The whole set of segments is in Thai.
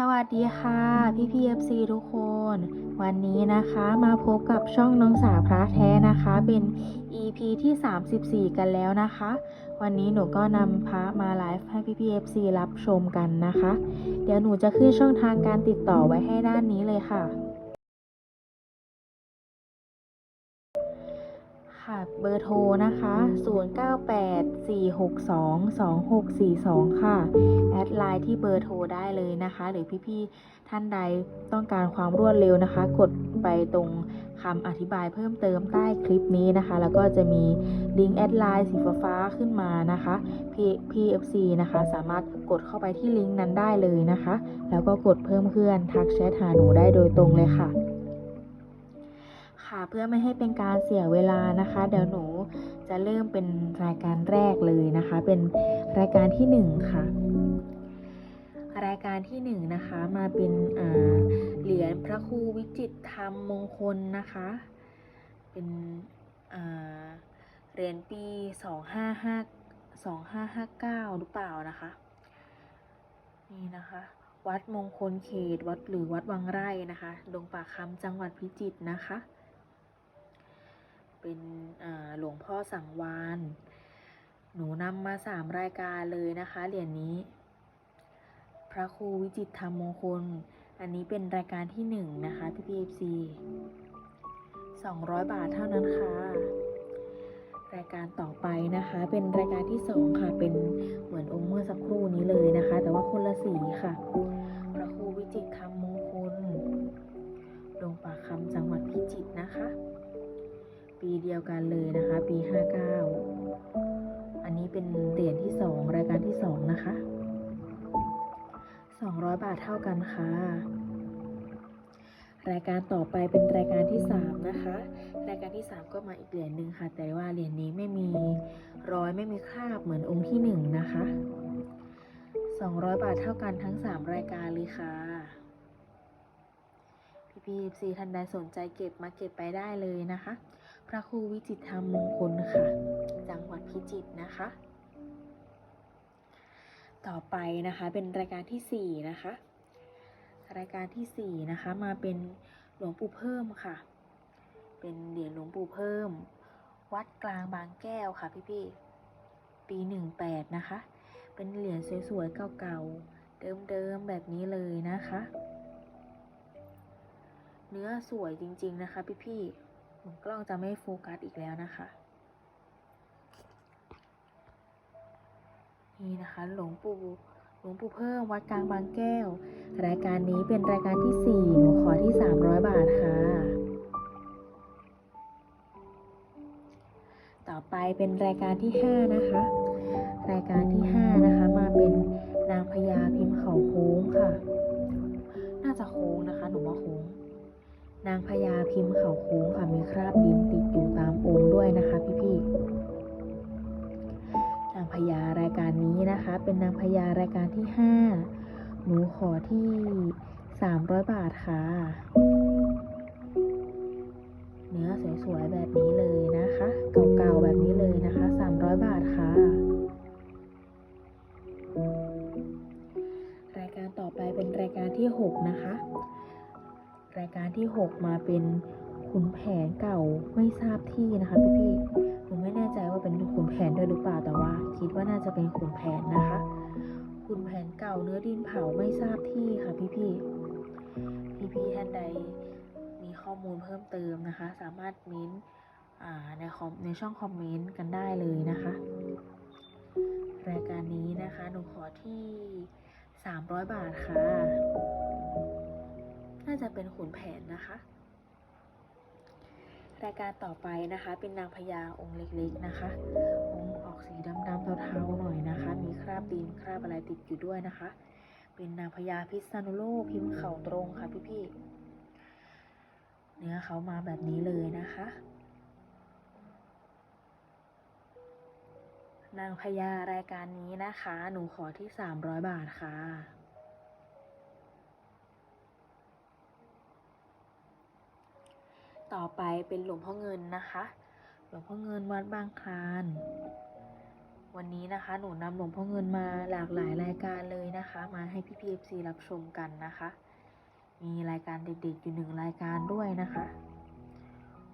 สวัสดีค่ะพี่พีเอฟซีทุกคน วันนี้นะคะมาพบกับช่องน้องสาวพระแท้นะคะ เป็น EP ที่ 34 กันแล้วนะคะ วันนี้หนูก็นำพระมาไลฟ์ให้พี่พีเอฟซีรับชมกันนะคะ เดี๋ยวหนูจะขึ้นช่องทางการติดต่อไว้ให้ด้านนี้เลยค่ะ ค่ะ เบอร์โทรนะคะ 0984622642 ค่ะ แอดไลน์ที่เบอร์โทรได้เลยนะคะ หรือพี่ๆ ท่านใดต้องการความรวดเร็วนะคะ กดไปตรงคำอธิบายเพิ่มเติมใต้คลิปนี้นะคะ แล้วก็จะมีลิงก์แอดไลน์สีฟ้าขึ้นมานะคะ PFC นะคะ สามารถกดเข้าไปที่ลิงก์นั้นได้เลยนะคะ แล้วก็กดเพิ่มเพื่อนทักแชทหาหนูได้โดยตรงเลยค่ะ ค่ะ เพื่อไม่ให้เป็นการเสียเวลานะคะ เดี๋ยวหนูจะเริ่มเป็นรายการแรกเลยนะคะ เป็นรายการที่หนึ่งค่ะ รายการที่หนึ่งนะคะมาเป็นเหรียญพระครูวิจิตธรรมมงคลนะคะ เป็นเหรียญปีสองห้าห้าสองห้าห้าเก้าหรือเปล่านะคะ นี่นะคะวัดมงคลเขต วัดหรือวัดวังไร่นะคะ ดงป่าคำจังหวัดพิจิตรนะคะ เป็นหลวงพ่อสังวานหนูนำมาสามรายการเลยนะคะเหรียญนี้ พระครูวิจิตรธรรมมงคล อันนี้เป็นรายการที่หนึ่งนะคะพี่พีเอฟซีสองร้อยบาทเท่านั้นค่ะ รายการต่อไปนะคะเป็นรายการที่สองค่ะ เป็นเหมือนองค์เมื่อสักครู่นี้เลยนะคะ แต่ว่าคนละสีค่ะ พระครูวิจิตรธรรมมงคลลงป่าคำจังหวัดพิจิตรนะคะ ปีเดียวกันเลยนะคะ ปี 59 อันนี้เป็นเหรียญที่ 2 รายการที่ 2 นะคะ 200 บาทเท่ากันค่ะ รายการต่อไปเป็นรายการที่ 3 นะคะ รายการที่ 3 ก็มาอีกเหรียญหนึ่งค่ะ แต่ว่าเหรียญนี้ไม่มีรอยไม่มีคราบเหมือนองค์ที่ 1 นะคะ 200 บาทเท่ากันทั้ง 3 รายการเลยค่ะพี่พีซีท่านใดสนใจเก็บมาเก็บไปได้เลยนะคะ พระครูวิจิตรธรรมมงคลค่ะ จังหวัดพิจิตรนะคะ ต่อไปนะคะเป็นรายการที่ 4 นะคะ รายการที่ 4 นะคะ มาเป็นหลวงปู่เพิ่มค่ะ เป็นเหรียญหลวงปู่เพิ่ม วัดกลางบางแก้วค่ะพี่ๆปี 18 นะคะ เป็นเหรียญสวยๆเก่าๆเดิมๆแบบนี้เลยนะคะ เนื้อสวยจริงๆนะคะพี่ๆ กล้องจะไม่โฟกัสอีกแล้วนะคะ นี่นะคะหลวงปู่หลวงปู่เพิ่มวัดกลางบางแก้ว รายการนี้เป็นรายการที่ 4 หนูขอที่ 300 บาทค่ะ ต่อไปเป็นรายการที่ 5 นะคะ รายการที่ 5 นะคะ มาเป็นนางพญาพิมพ์เขาโค้งค่ะ น่าจะโค้งนะคะ หนูว่าโค้ง นางพญาพิมพ์เขาโค้งค่ะมีคราบดินติดอยู่ตามองค์ด้วยนะคะพี่ๆนางพญารายการนี้นะคะ เป็นนางพญารายการที่ 5 หนูขอที่ 300 บาทค่ะ เนื้อสวยๆแบบนี้เลยนะคะ เก่าๆแบบนี้เลยนะคะายการที่ 6 มาเป็นขุนแผนเก่าไม่ทราบที่นะคะพี่ๆหนูไม่แน่ใจว่าเป็นขุนแผนด้วยหรือเปล่าแต่ว่า คิดว่าน่าจะเป็นขุนแผนนะคะขุนแผนเก่าเนื้อดินเผาไม่ทราบที่ค่ะพี่ๆพี่ๆท่านใดมีข้อมูลเพิ่มเติมนะคะ สามารถเม้นในคอมในช่องคอมเมนต์กันได้เลยนะคะ รายการนี้นะคะหนูขอที่ 300 บาทค่ะ น่าจะเป็นขุนแผนนะคะ รายการต่อไปนะคะเป็นนางพญาองค์เล็กๆนะคะ องค์ออกสีดำๆเทาๆหน่อยนะคะ มีคราบดินคราบอะไรติดอยู่ด้วยนะคะ เป็นนางพญาพิษณุโลกพิมพ์เข่าตรงค่ะพี่ๆเนื้อเขามาแบบนี้เลยนะคะนางพญารายการนี้นะคะ หนูขอที่ 300 บาทค่ะ ต่อไปเป็นหลวงพ่อเงินนะคะ หลวงพ่อเงินวัดบางคลาน วันนี้นะคะ หนูนำหลวงพ่อเงินมาหลากหลายรายการเลยนะคะ มาให้พี่พีเอฟซีรับชมกันนะคะ มีรายการเด็ดๆอยู่หนึ่งรายการด้วยนะคะ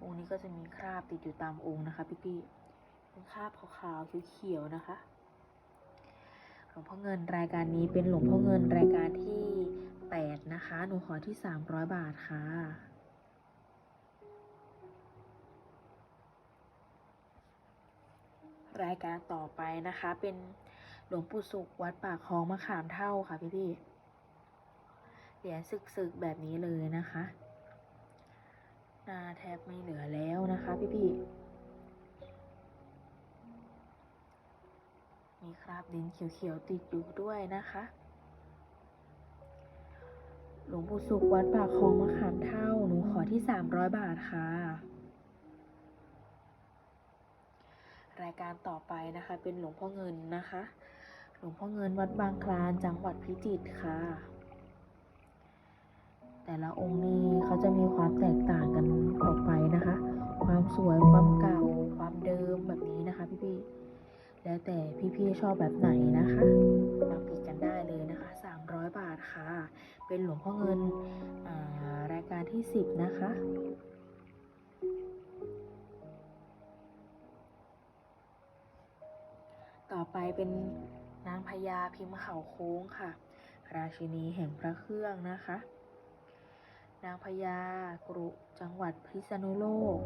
องค์นี้ก็จะมีคราบติดอยู่ตามองค์นะคะ พี่ๆเป็นคราบขาวๆเขียวๆนะคะหลวงพ่อเงินรายการนี้เป็นหลวงพ่อเงินรายการที่แปดนะคะ หนูขอที่สามร้อยบาทค่ะ รายการต่อไปนะคะ เป็นหลวงปู่สุขวัดปากคลองมะขามเท่าค่ะพี่พี่เหรียญสึกๆแบบนี้เลยนะคะหน้าแทบไม่เหลือแล้วนะคะพี่พี่มีคราบดินเขียวๆติดอยู่ด้วยนะคะ หลวงปู่สุขวัดปากคลองมะขามเท่า หนูขอที่ 300 บาทค่ะายการต่อไปนะคะ เป็นหลวงพ่อเงินนะคะ หลวงพ่อเงินวัดบางคลานจังหวัดพิจิตรค่ะ แต่ละองค์นี้เขาจะมีความแตกต่างกันออกไปนะคะ ความสวยความเก่า ความเดิมแบบนี้นะคะพี่ๆแล้วแต่พี่ๆชอบแบบไหนนะคะมาพิดกันได้เลยนะคะ 300 บาทค่ะ เป็นหลวงพ่อเงินรายการที่ 10 นะคะ ต่อไปเป็นนางพญาพิมพ์เขาโค้งค่ะ ราชินีแห่งพระเครื่องนะคะ นางพญากรุจังหวัดพิษณุโลก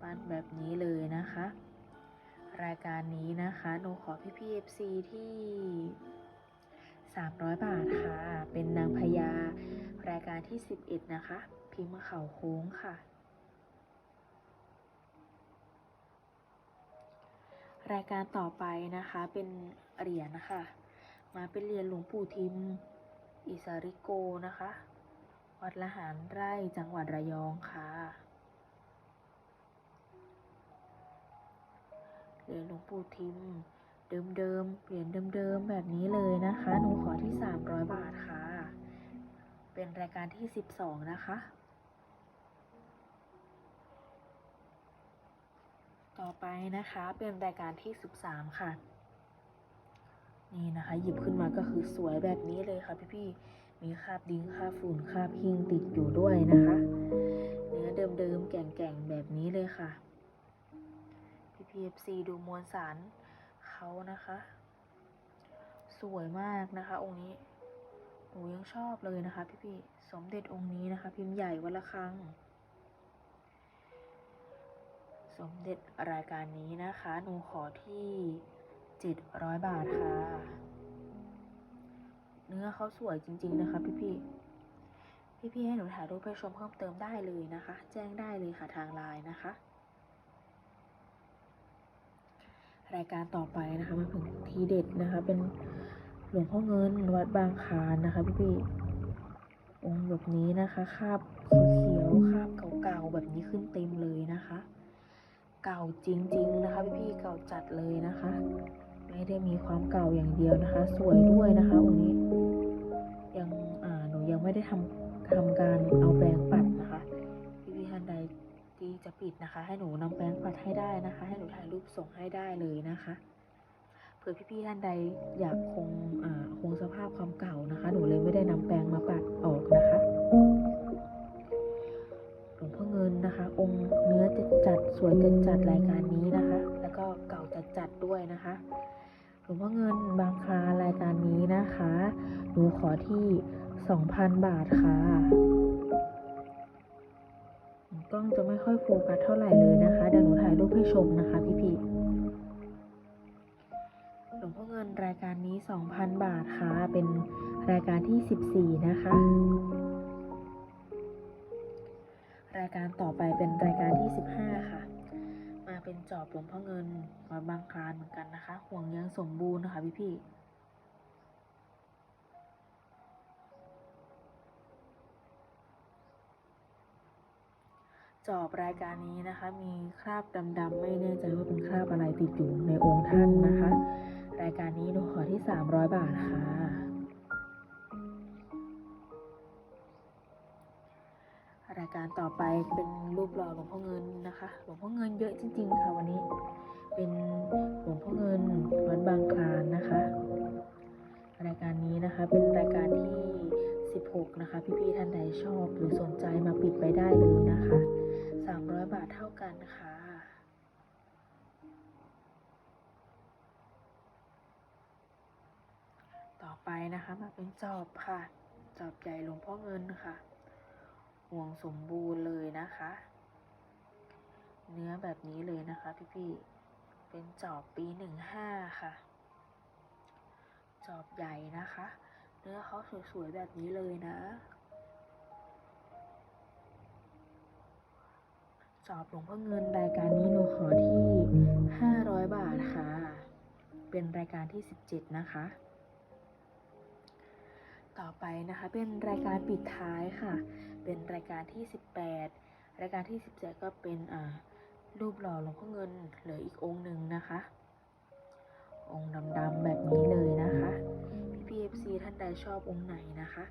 ปั้นแบบนี้เลยนะคะ รายการนี้นะคะหนูขอพี่พีเอฟซีที่ 300 บาทค่ะ เป็นนางพญารายการที่ 11 นะคะ พิมพ์เขาโค้งค่ะ รายการต่อไปนะคะเป็นเหรียญนะคะ มาเป็นเหรียญหลวงปู่ทิม อิสาริโกนะคะ วัดละหารไร่จังหวัดระยองค่ะ เหรียญหลวงปู่ทิม เดิมๆ เหรียญเดิมๆ แบบนี้เลยนะคะ หนูขอที่ 300 บาทค่ะ เป็นรายการที่ 12 นะคะ ต่อไปนะคะเป็นรายการที่ 13 ค่ะ นี่นะคะ หยิบขึ้นมาก็คือสวยแบบนี้เลยค่ะพี่ๆมีคราบดิ้งคราบฝุ่นคราบหิงติดอยู่ด้วยนะคะ เนื้อเดิมๆแก่งๆแบบนี้เลยค่ะพี่พีเอฟซีดูมวลสารเขานะคะ สวยมากนะคะ องค์นี้หนูยังชอบเลยนะคะ พี่ๆสมเด็จองค์นี้นะคะ พิมพ์ใหญ่วันละครั้ง สมเด็จรายการนี้นะคะ หนูขอที่ 700 บาทค่ะ เนื้อเขาสวยจริง ๆ นะคะ พี่พี่พี่พี่ๆ ให้หนูถ่ายรูปไปชมเพิ่มเติมได้เลยนะคะ แจ้งได้เลยค่ะทางไลน์นะคะ รายการต่อไปนะคะมาถึงทีเด็ดนะคะ เป็นหลวงพ่อเงินวัดบางคานนะคะ พี่พี่ๆองค์แบบนี้นะคะคาบเขียวๆคาบเก่าๆแบบนี้ขึ้นเต็มเลยนะคะ เก่าจริง ๆ นะคะพี่ๆเก่าจัดเลยนะคะ ไม่ได้มีความเก่าอย่างเดียวนะคะ สวยด้วยนะคะองค์นี้ ยังอ่าหนูยังไม่ได้ทำทำการเอาแปรงปัดนะคะพี่พี่ๆท่านใดที่จะปิดนะคะ ให้หนูนำแปรงปัดให้ได้นะคะ ให้หนูถ่ายรูปส่งให้ได้เลยนะคะเผื่อพี่พี่ๆท่านใดอยากคงอ่าคงสภาพความเก่านะคะ หนูเลยไม่ได้นำแปรงมาปัดออก วยจัดจัดรายการนี้นะคะ แล้วก็เก่าจัดจัดด้วยนะคะหลวงพ่อเงินบางคลารายการนี้นะคะหนูขอที่2,000 บาทค่ะกล้องจะไม่ค่อยโฟกัสเท่าไหร่เลยนะคะเดี๋ยวหนูถ่ายรูปให้ชมนะคะพี่พี่หลวงพ่อเงินรายการนี้ 2,000 บาทค่ะ เป็นรายการที่ 14 นะคะ รายการต่อไปเป็นรายการที่ 15 ค่ะ เป็นจอบหลวงพ่อเงินวัดบางคลานเหมือนกันนะคะ ห่วงยังสมบูรณ์นะคะพี่พี่ๆจอบรายการนี้นะคะ มีคราบดำๆไม่แน่ใจว่าเป็นคราบอะไรติดอยู่ในองค์ท่านนะคะ รายการนี้หนูขอที่ 300 บาทค่ะายการต่อไปเป็นรูปหล่อหลวงพ่อเงินนะคะ หลวงพ่อเงินเยอะจริง ๆ ค่ะวันนี้ เป็นหลวงพ่อเงินวัดบางคลานนะคะรายการนี้นะคะเป็นรายการที่ 16 นะคะ พี่ๆท่านใดชอบหรือสนใจมาปิดไปได้เลยนะคะ 300 บาทเท่ากันค่ะ ต่อไปนะคะมาเป็นจอบค่ะ จอบใหญ่หลวงพ่อเงินค่ะ ห่วงสมบูรณ์เลยนะคะ เนื้อแบบนี้เลยนะคะพี่ๆเป็นจอบปีหนึ่งห้าค่ะ จอบใหญ่นะคะ เนื้อเขาสวยๆแบบนี้เลยนะ จอบหลวงพ่อเงินรายการนี้หนูขอที่500บาทค่ะ เป็นรายการที่17นะคะต่อไปนะคะเป็นรายการปิดท้ายค่ะ เป็นรายการที่ 18 รายการที่ 17 ก็เป็นอ่ารูปหล่อหลวงพ่อเงินเหลืออีกองค์หนึ่งนะคะ องค์ดำๆแบบนี้เลยนะคะ พี่พีเอฟซีท่านใดชอบองค์ไหนนะคะ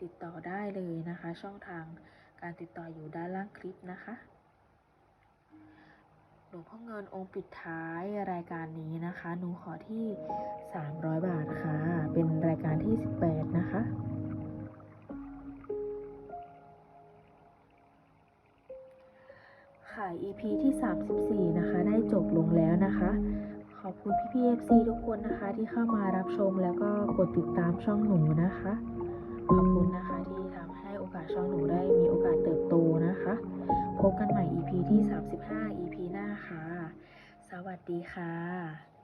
ติดต่อได้เลยนะคะ ช่องทางการติดต่ออยู่ด้านล่างคลิปนะคะหลวงพ่อเงินองค์ปิดท้ายรายการนี้นะคะ หนูขอที่ 300 บาทค่ะ เป็นรายการที่ 18 นะคะ ค่ะ EP ที่ 34 นะคะ ได้จบลงแล้วนะคะ ขอบคุณพี่ๆ FC ทุกคนนะคะ ที่เข้ามารับชมแล้วก็กดติดตามช่องหนูนะคะ ขอบคุณนะคะที่ทำให้โอกาสช่องหนูได้มีโอกาสเติบโตนะคะ พบกันใหม่ EP ที่ 35 EP หน้าค่ะ สวัสดีค่ะ